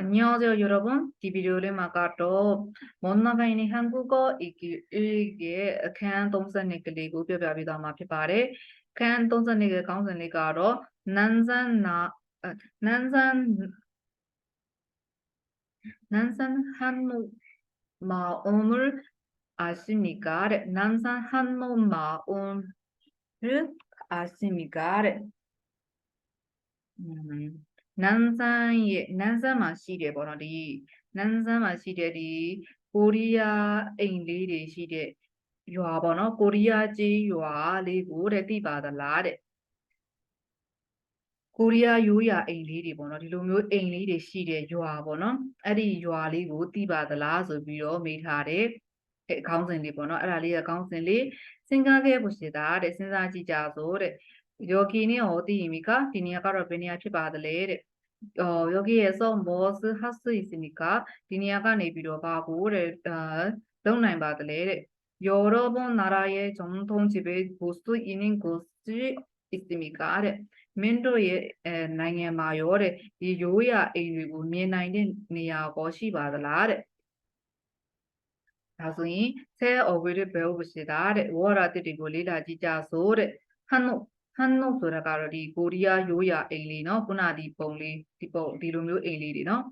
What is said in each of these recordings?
안녕하세요, 여러분. 이 비디오를 마가도 못나가이니 한국어 일기 칸 동선이 그리고 피바래 칸 동선이 그 강선이 가로 난산 나 아, 난산 난산 한노 마음을 아십니까? 난산 한노 마음을 아십니까? 음. နန်းဆန်းရဲ့နန်းဆန်းမှာရှိတယ်ပေါ့နော်ဒီနန်းဆန်းမှာရှိတဲ့ဒီကိုရီးယားအိမ်လေးတွေရှိတဲ့ရွာပေါ့နော်ကိုရီးယားကြီးရွာလေးကိုတဲ့သိပါသလားတဲ့ကိုရီးယားရိုးရာအိမ်လေးတွေပေါ့နော်ဒီလိုမျိုးအိမ်လေးတွေရှိတဲ့ရွာပေါ့နော်အဲ့ဒီရွာလေးကိုသိပါသလားဆိုပြီးတော့မေးထားတယ်အကောင်းစဉ်လေးပေါ့နော်အဲ့ဒါလေးအကောင်းစဉ်လေးစဉ်းစားခဲ့ဖို့ရှိတာတဲ့စဉ်းစားကြည့်ကြဆိုတဲ့ယောဂီနဲ့ဟောသိရင်မိကဒီနေရာကတော့ဘယ်နေရာဖြစ်ပါသလဲတဲ့ 어 여기에서 무엇을 할 수 있으니까 니니아가 내비로 바보를 동남바들레 여러 번 나라의 정통 지배 보수 있는 곳이 있습니 까? 네. 민도의 나이에 마요레 이 요야 에이고 미나이는 니아고 시바들 라. 다소이 새 어휘를 배워봅시 다. 워라들이고 리라지자소레 한옥 ဟန်နုပ်ဆိုတာကတော့ဒီကိုရီးယားရိုးရာအိမ်လေးနော်ခုနဒီပုံလေးဒီပုံဒီလိုမျိုးအိမ်လေးတွေနော်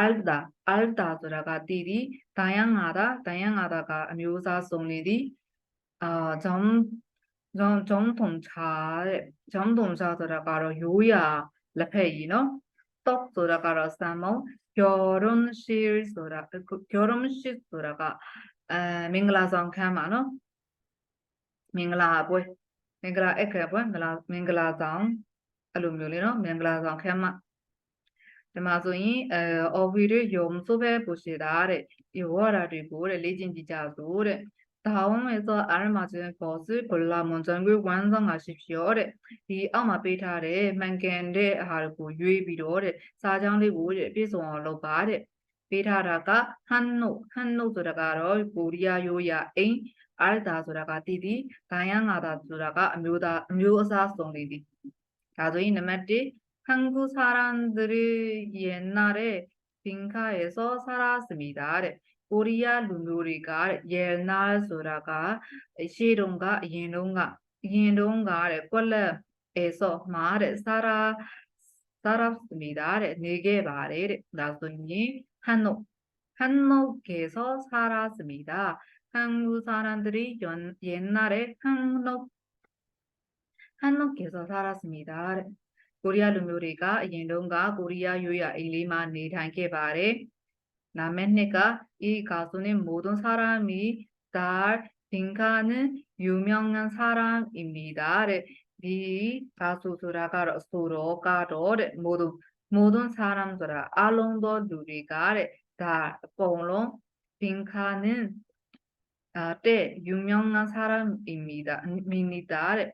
alda alda ဆိုတာကတည်သည်ဒိုင်ယန်ငါတာဒိုင်ယန်ငါတာကအမျိုးအစားစုံနေသည်အာဂျုံဂျုံဂျုံထုံချာတဲ့ဂျုံထုံချာဆိုတာကတော့ရိုးရာလက်ဖက်ရည်နော် top ဆိုတာကတော့စံမုံ gyoron shir ဆိုတာ gyoron shir ဆိုတာကအဲမင်္ဂလာဆောင်ခန်းပါနော်မင်္ဂလာပွဲ မင်္ဂလာအခက်ပွဲမင်္ဂလာမင်္ဂလာဆောင်အဲ့လိုမျိုးလေးနော်မင်္ဂလာဆောင်ခမ်းမဒီမှာဆိုရင်အဲ OVD ယုံဆိုပဲပို့ရှိတာတဲ့ဒီဝါရာတွေကိုတဲ့လေ့ကျင့်ကြည့်ကြဆိုတဲ့다음에서알맞은것을골라먼저완성하십시오တဲ့ဒီအောက်မှာပေးထားတဲ့မှန်ကန်တဲ့အာဟာရကိုရွေးပြီးတော့တဲ့စာကြောင်းလေးကိုတဲ့ပြည့်စုံအောင်လုပ်ပါတဲ့ပေးထားတာကဟန်နိုဟန် 알다 소라가 디디 다양하다 소라가 묘다 묘사 송디디 나중에 넘어지 한국 사람들이 옛날에 빈카에서 살았습니다. 코리아 루누리가 옛날 소라가 시롱가 인롱가 인롱가의 꼴레에서 말에 살아 살았습니다. 네개 말에 나중에 한옥 한옥에서 살았습니다. 한국 사람들이 연, 옛날에 한옥, 한옥에서 살았습니다. 코리아 루묘리가 인론과 코리아 유야 일리만 니단게 바래 남했네가 이 가수는 모든 사람이 잘 생각하는 유명한 사람입니다. 네, 이 가수들아가로 가로 네, 모든 모든 사람들아 알론도 누리가 네, 다 공론 생각하는 때 유명한 사람입니다. 입니다. 에,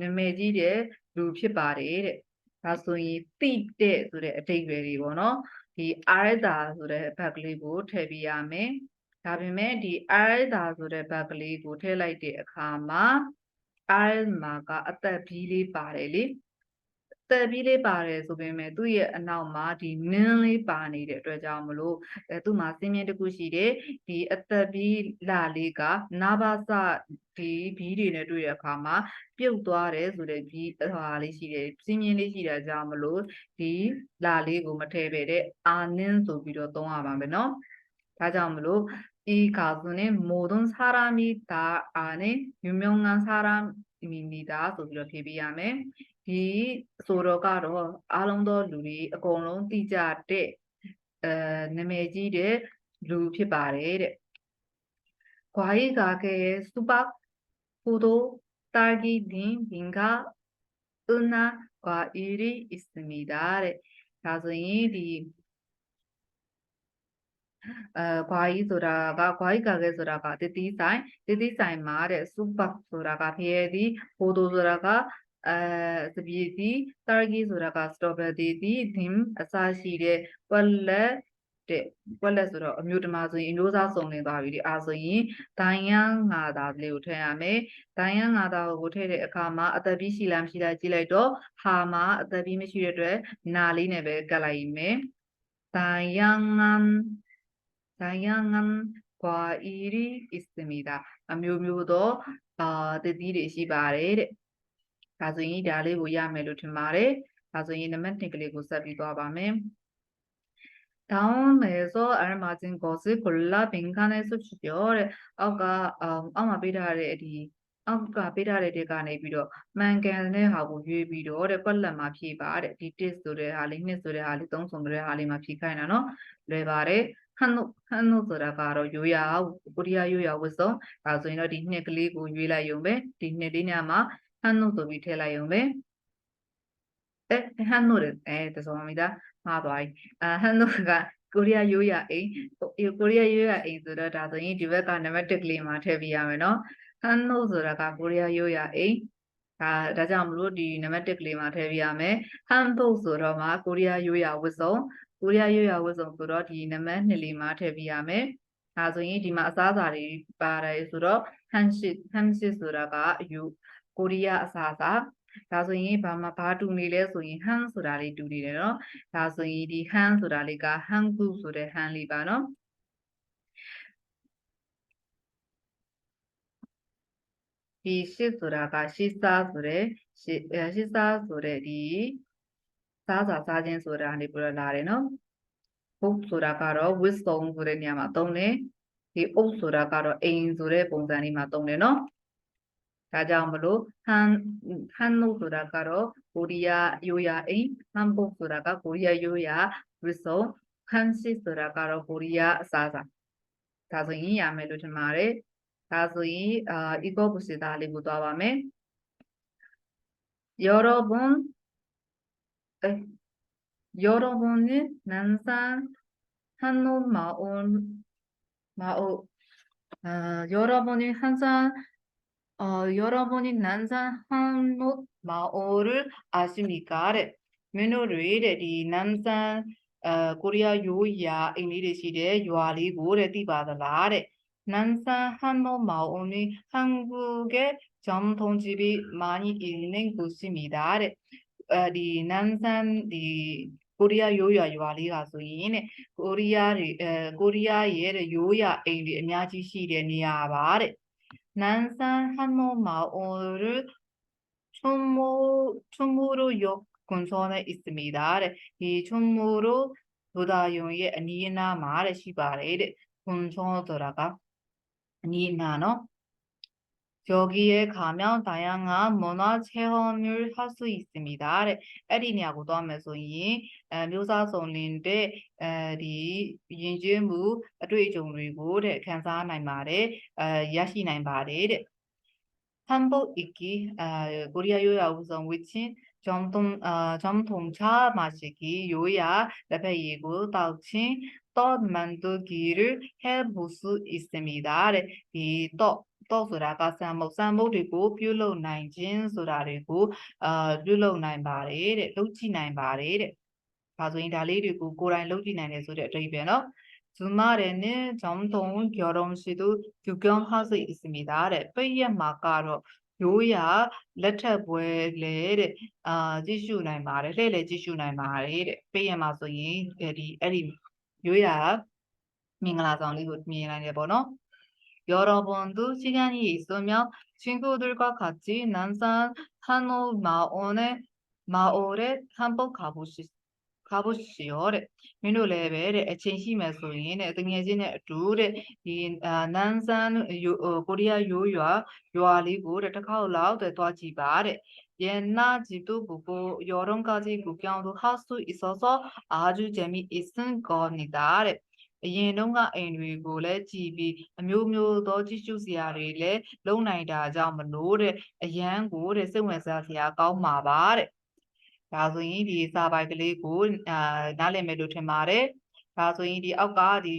နာမည်ကြီးတဲ့လူဖြစ်ပါတယ်တဲ့။ဒါဆိုရင်သိတဲ့ဆိုတဲ့အဓိပ္ပာယ်တွေပေါ့နော်။ဒီ arda ဆိုတဲ့ဘက်ကလေးကိုထည့်ပြရမယ်။ဒါပေမဲ့ဒီ arda ဆိုတဲ့ဘက်ကလေးကိုထည့်လိုက်တဲ့အခါမှာ al မှာကအသက်ပြီးလေးပါတယ်လေ။ တက်ပြီးလေးပါတယ်ဆိုပေမဲ့သူ့ရဲ့အနောက်မှာဒီနင်းလေးပါနေတဲ့အတွက်ကြောင့်မလို့အဲသူ့မှာစင်းမြင့်တစ်ခုရှိတယ်ဒီအသက်ပြီးလာလေးကနာဘာစဒီဘီးတွေနဲ့တွေ့တဲ့အခါမှာပြုတ်သွားတယ်ဆိုတဲ့ဘီးဟာလေးရှိတယ်စင်းမြင့်လေးရှိတာကြောင့်မလို့ဒီလာလေးကိုမထည့်ပဲတဲ့အာနင်းဆိုပြီးတော့သုံးရပါမယ်နော်ဒါကြောင့်မလို့이 가수는 모든 사람이 다 아는 유명한 사람입니다. ဆိုပြီးတော့ဖြေပေးရမယ် ဒီဆိုတော့ကတော့အားလုံးသောလူတွေအကုန်လုံးသိကြတဲ့အဲနာမည်ကြီးတဲ့လူဖြစ်ပါတယ်တဲ့과일가게에수박포도딸기등빈가은하과일이있습니다တဲ့ဒါဆိုရင်ဒီအဲခွာကြီးဆိုတာကခွာကြီးကာကဲဆိုတာကတတိဆိုင်တတိဆိုင်မှာတဲ့စူပါဆိုတာကဖျဲသည်ပိုတိုဆိုတာက အဲသပြေသည်တာဂီဆိုတာကစတော်ဘယ်သည်သည်ဒင်အစရှိတဲ့ပလက်တဲ့ပလက်ဆိုတော့အမျိုးတမဆိုရင်အမျိုးသားစုံလင်သွားပြီဒီအာဆိုရင်ဒိုင်ယန်ငါသာလေးကိုထည့်ရမယ်ဒိုင်ယန်ငါသာကိုထည့်တဲ့အခါမှာအသက်ပြီးရှိလားမရှိလားကြည့်လိုက်တော့ဟာမှာအသက်ပြီးမရှိတဲ့အတွက်နာလေးနဲ့ပဲကတ်လိုက်မယ်ဒိုင်ယန်ငန်ဒိုင်ယန်ငန်ကွာအီရီအစ်စမီဒါအမျိုးမျိုးသောအာတည်တည်တွေရှိပါတယ်တဲ့ ဒါဆိုရင်ဒါလေးကိုရမယ်လို့ထင်ပါတယ်ဒါဆိုရင်နံပါတ်2ကလေးကိုဆက်ပြီးသွားပါမယ် 다음에서 알맞은 것을 골라 빈칸에 쓰시죠.တဲ့အောက်ကအောက်မှာပေးထားတဲ့ဒီအောက်ကပေးထားတဲ့ဒီကနေပြီးတော့မှန်ကန်တဲ့ဟာကိုရွေးပြီးတော့တဲ့ကွက်လက်မှာဖြည့်ပါတဲ့ဒီ test ဆိုတဲ့ဟာလေးနှစ်ဆိုတဲ့ဟာလေးသုံးဆိုတဲ့ဟာလေးမှာဖြည့်ခိုင်းတာနော်လွယ်ပါတယ်ဟန်နိုဟန်နိုဆိုတာကတော့ရိုးရာကိုရီးယားရိုးရာဝတ်စုံဒါဆိုရင်တော့ဒီနှစ်ကလေးကိုရွေးလိုက်ရုံပဲဒီနှစ်လေးညမှာ ဟန်နိုဆိုပြီးထည့်လိုက်ရုံပဲအဲဟန်နိုတဲ့အဲတစောမိသားမှားသွားပြီအာဟန်နိုကကိုရီးယားရိုးရာအိမ်ကိုရီးယားရိုးရာအိမ်ဆိုတော့ဒါဆိုရင်ဒီဘက်ကနံပါတ်1ကလေးမှာထည့်ပြရမယ်နော်ဟန်နိုဆိုတာကကိုရီးယားရိုးရာအိမ်ဒါဒါကြောင့်မလို့ဒီနံပါတ်1ကလေးမှာထည့်ပြရမယ်ဟန်ဘုတ်ဆိုတော့မှကိုရီးယားရိုးရာဝတ်စုံကိုရီးယားရိုးရာဝတ်စုံဆိုတော့ဒီနံပါတ်2လေးမှာထည့်ပြရမယ်ဒါဆိုရင်ဒီမှာအစားအစာတွေပါတယ်ဆိုတော့ဟန်ရှစ်ဟန်ရှစ်ဆိုတာကယူ ကိုရီးယားအစားအစာဒါဆိုရင်ဘာမှဘာတူနေလဲဆိုရင် han ဆိုတာလေးတူနေတယ်နော်ဒါဆိုရင်ဒီ han ဆိုတာလေးက hangu ဆိုတဲ့ han လေးပါနော်ဒီရှစ်ဆိုတာကရှစ်စားဆိုတဲ့ရှစ်ရှစ်စားဆိုတဲ့ဒီစားစာစားခြင်းဆိုတာနေပြီးတော့လာတယ်နော်ဘုတ်ဆိုတာကတော့ wisdom ဆိုတဲ့နေရာမှာသုံးတယ်ဒီအုပ်ဆိုတာကတော့အိမ်ဆိုတဲ့ပုံစံလေးမှာသုံးတယ်နော် 가자음으로 한, 한국 수라가로 고리야 요야의 한국 수라가 고리야 요야 그래서 한시 수라가로 고리야 사자. 다승이 야매로 좀 말에 다승이 아 어, 이거 보시다. 리고 도와밤에. 여러분 에 여러분이 난산 한옥 마온 마오 어, 여러분이 항상 어, 여러분이 난산 한옥 마을을 아십니까? တဲ့မင်းတို့တွေတဲ့ဒီနမ်ဆန်အဲကိုရီးယားရိုးရာအိမ်လေးတွေရှိတဲ့ရွာလေးကိုတဲ့သိပါသလားတဲ့နမ်ဆန်한옥 마을은 한국의 전통집이 많이 있는 곳입니다. တဲ့အဲဒီနမ်ဆန်ဒီကိုရီးယားရိုးရာရွာလေးကဆိုရင်တဲ့ကိုရီးယားတွေအဲကိုရီးယားရဲ့ရိုးရာအိမ်တွေအများကြီးရှိတဲ့နေရာပါတဲ့ 난산 한옥마을을 춘무, 춘무로역 근처에 있습니다. 이 춘무로 도다용의 아니나 말에 시바레 근처 들어가 아니나노 여기에 가면 다양한 문화 체험을 할 수 있습니다. တဲ့အဲ့ဒီနေရာကိုသွားမယ်ဆိုရင်အဲမျိုးစားစုံလင်တဲ့အဲဒီယဉ်ကျေးမှုအတွေ့အကြုံတွေကိုတဲ့ခန်းစားနိုင်ပါတယ်အဲရရှိနိုင်ပါတယ်တဲ့한복입기아코리아요야우선위친정통아정통차마시기요야레페이고따친떡만두기를해볼수있습니다တဲ့ဒီ떡 တော့ဆိုတာကစံမုတ်စံမုတ်တွေကိုပြုလုပ်နိုင်ခြင်းဆိုတာတွေကိုအာပြုလုပ်နိုင်ပါတယ်တဲ့လုပ်ကြည့်နိုင်ပါတယ်တဲ့ဒါဆိုရင်ဒါလေးတွေကိုကိုယ်တိုင်လုပ်ကြည့်နိုင်တယ်ဆိုတဲ့အဓိပ္ပာယ်နော်주말에는전통결혼식도구경할수있습니다တဲ့ပိတ်ရက်မှာကတော့ရိုးရာလက်ထပ်ပွဲလေတဲ့အာကြည့်ရှုနိုင်ပါတယ်လှည့်လည်ကြည့်ရှုနိုင်ပါတယ်တဲ့ပိတ်ရက်မှာဆိုရင်ဒီအဲ့ဒီရိုးရာမင်္ဂလာဆောင်လေးကိုမြင်နိုင်တယ်ပေါ့နော် 여러분도 시간이 있으면 친구들과 같이 난산 한옥 마을에 마을에 한번 가보시 가보시오. 네. 민우 레벨에 진심에 소인에 등해진에 두레 이 아, 난산 어, 코리아 요요와 요아리고 레타카올라우 되다지 바레 옛날 집도 보고 여러 가지 구경도 할 수 있어서 아주 재미있은 겁니다. 네. အရင်တုန်းကအိမ်တွေကိုလည်းကြည်ပြီးအမျိုးမျိုးသောကြည့်ရှုစရာတွေလည်းလုံနိုင်တာကြောင့်မလို့တဲ့အရန်ကိုတဲ့စိတ်ဝင်စားစရာကောင်းမှာပါတဲ့ဒါဆိုရင်ဒီစာပိုက်ကလေးကိုအာနားလည်မယ်လို့ထင်ပါတယ်ဒါဆိုရင်ဒီအောက်ကဒီ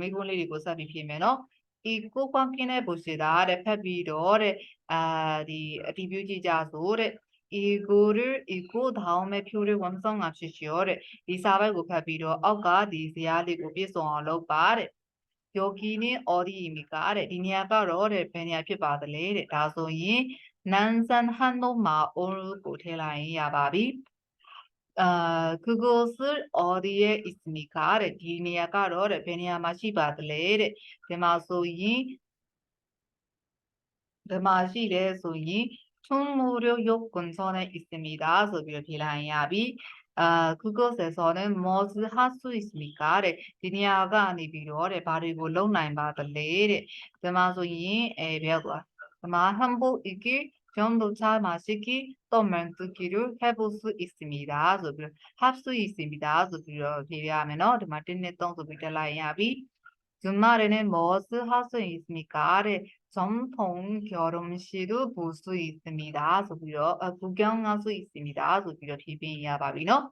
မိခွန်းလေးတွေကိုဆက်ပြီးဖြေမယ်နော်ဒီကိုကွန်ကင်းတဲ့ဘုရှိတာတဲ့ဖက်ပြီးတော့တဲ့အာဒီအတီးပြကြည့်ကြဆိုတဲ့ 이거를 읽고 다음에 표를 완성합시오 래. 이 사발고 가비로 아까 디지알리고 비송하러 바 래. 여기는 어디입니까 래. 니냐가 러를 베니아 피바들 래. 다소이 난산 한노마 오르고 테라이야 바 비. 아, 그것을 어디에 있습니까 래. 니냐가 러를 베니아 마시바들 래. 데마소이 데마시래 소이 충무료육 근선에 있습니다. 스빌 빌하이아비 아, 그것에서는 무엇을 할 수 있습니까? 네, 드니아가 아니비로 네, 바르고 롱라인 바들레 네, 드마송이 에베과 드마 한복이기 전부 차 마시기 또 맹수기를 해볼 수 있습니다. 스빌 할수 있습니다. 스빌 빌하면은 드마 딘네 똥 스빌 빌하이아비 주말에는 무엇을 할 수 있습니까? 를 전통 결혼식을 볼 수 있습니다. 소비로 어, 구경할 수 있습니다. 소비로 비비야 바비노.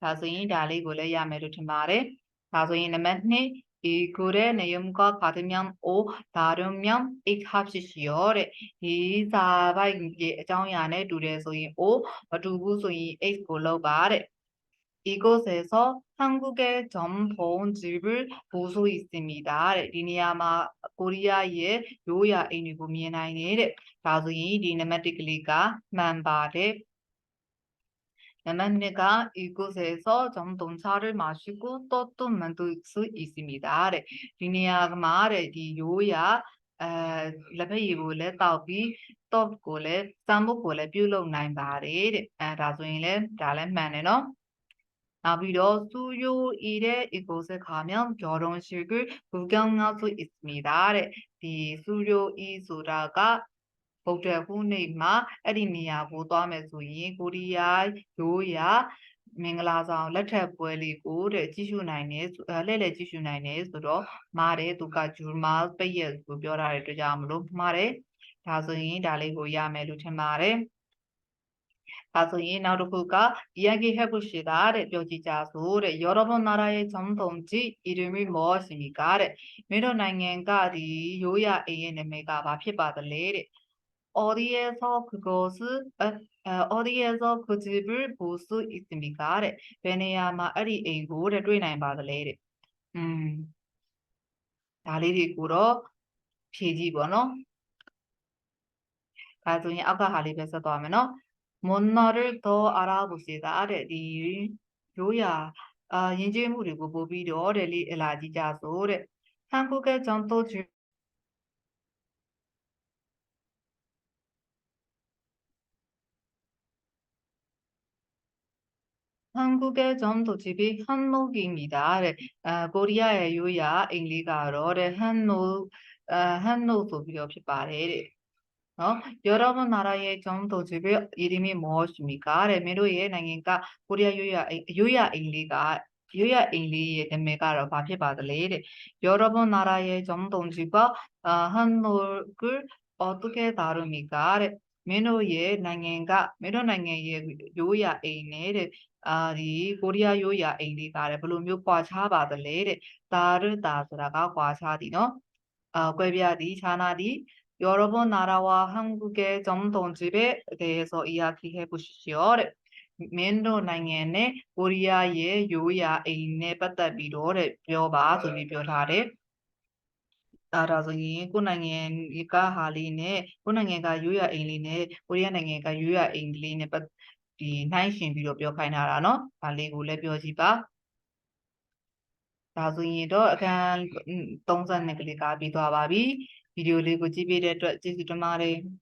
다소인 달리고래 야매로 주말에 다소인 남았네 이 글의 내용과 같으면 O 다르면 X 합시시오래 이 사바의 정의안에 두래 소인 O 두부 소인 X 골로 바래 이곳에서 한국의 전통집을 볼 수 있습니다. 리니아마 코리아의 요야인이고 미나이네. 다수이 리네마티클리가 만바데 나만네가 이곳에서 전통차를 마시고 또또 만들 수 있습니다. 리니아마의 이 요야 အဲလက်ဖက်ရည်ကိုလည်းတောက်ပြီး top ကိုလည်းစမ်းဖို့ကိုလည်းပြုလုပ်နိုင်ပါတယ်တဲ့အဲဒါဆိုရင်လည်းဒါလည်းမှန်တယ်နော် နောက်ပြီးတော့စူယိုအီတဲ့ ecosystem ခါမြောင်ဂျော်ဒန်ရှိကဘူကန်ငါဆိုအစ်မီဒါတဲ့ဒီစူယိုအီဆိုတာကဗုဒ္ဓဟူးနေ့မှာအဲ့ဒီနေရာကိုသွားမယ်ဆိုရင်ကိုရီးယားရိုးရာမင်္ဂလာဆောင်လက်ထပ်ပွဲလေးကိုတဲ့ကြည့်ရှုနိုင်တယ်လှည့်လည်ကြည့်ရှုနိုင်တယ်ဆိုတော့မားတယ်သူကဂျူမာပိတ်ရက်ကိုပြောထားတဲ့အတွက်ကြောင့်မလို့မှားတယ်ဒါဆိုရင်ဒါလေးကိုရမယ်လို့ထင်ပါတယ် ဒါဆိုရင်နောက်တစ်ခုက Yagi Hakushida တဲ့ပြောကြည့်ကြဆိုတဲ့ Yorobon Naraye Chomtomji Irimi Moshimika တဲ့မိတို့နိုင်ငံကဒီရိုးရအိမ်ရဲ့နာမည်ကဘာဖြစ်ပါသလဲတဲ့ Audience of Kugos Audience of Kujibu Busu Isimika တဲ့ဘယ်နေရာမှာအဲ့ဒီအိမ်ကိုတဲ့တွေ့နိုင်ပါသလဲတဲ့อืมဒါလေးတွေကိုတော့ဖြည့်ကြည့်ပေါ့နော်ဒါဆိုရင်အောက်ကဟာလေးပဲဆက်သွားမယ်နော် 문어를 더 알아보시다 တဲ့ဒီရိုးရာအာယဉ်ကျေးမှုတွေကိုပို့ပြီးတော့တဲ့လေးအလာကြည့်ကြစို့တဲ့ 한국의 전통 주 한국의 전도집이 한옥입니다. 네. 아, 코리아의 요야 잉리가로의 한옥 아, 한옥 소비가 피 နော်ယောရမနာရရဲ့ကျောင်းတို့ကြည့်ပြီးယေရီမီမောရှိမီကတဲ့မင်းတို့ရဲ့နိုင်ငံကကိုရီးယားရွရအရွရအိမ်လေးကရွရအိမ်လေးရဲ့နာမည်ကတော့ဘာဖြစ်ပါသလဲတဲ့ယောရမနာရရဲ့ကျောင်းတို့ကြည့်ပါဟန်နိုကူအော်တုကဲတာရမီကတဲ့မင်းတို့ရဲ့နိုင်ငံကမင်းတို့နိုင်ငံရဲ့ရိုးရာအိမ်နဲ့တဲ့အာဒီကိုရီးယားရိုးရာအိမ်လေးပါတယ်ဘယ်လိုမျိုးကွာခြားပါသလဲတဲ့ဒါရတာဆိုတာကကွာခြားသည်နော်အာကွဲပြားသည်ခြားနာသည် 여러분 나라와 한국의 전통집에 대해서 이야기해 보시죠. တဲ့မင်းတို့နိုင်ငံနဲ့ကိုရီးယားရဲ့ရိုးရာအိမ်နဲ့ပတ်သက်ပြီးတော့တဲ့ပြောပါဆိုပြီးပြောထားတယ်။အဲဒါဆိုရင်ကိုယ်နိုင်ငံကဟာလေးနဲ့ကိုယ်နိုင်ငံကရိုးရာအိမ်လေးနဲ့ကိုရီးယားနိုင်ငံကရိုးရာအိမ်လေးနဲ့ပတ်ဒီနှိုင်းယှဉ်ပြီးတော့ပြောခိုင်းထားတာเนาะ။ဒါလေးကိုလည်းပြောကြည့်ပါ။ဒါဆိုရင်တော့အခန်း32ကလေးကပြီးသွားပါပြီ။ ဗီဒီယိုလေးကိုကြည့်ပေးတဲ့အတွက်ကျေးဇူးတင်ပါတယ်။